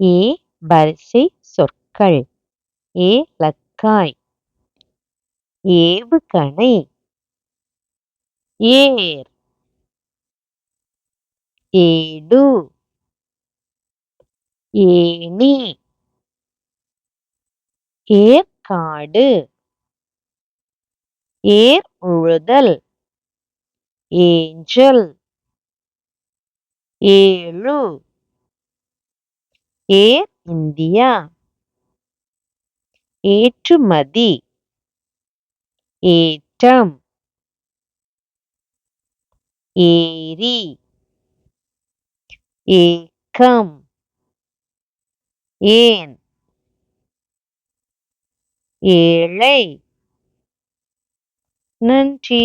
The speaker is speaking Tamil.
ஏ வரிசை சொற்கள். ஏ லக்காய். ஏவுகணை. ஏர். ஏடு. ஏணி. ஏற்காடு. ஏர் உழுதல். ஏஞ்சல். ஏழு ஏர் இந்தியா ஏற்றுமதி ஏற்றம் ஏரி ஏக்கம் ஏன் ஏழை நன்றி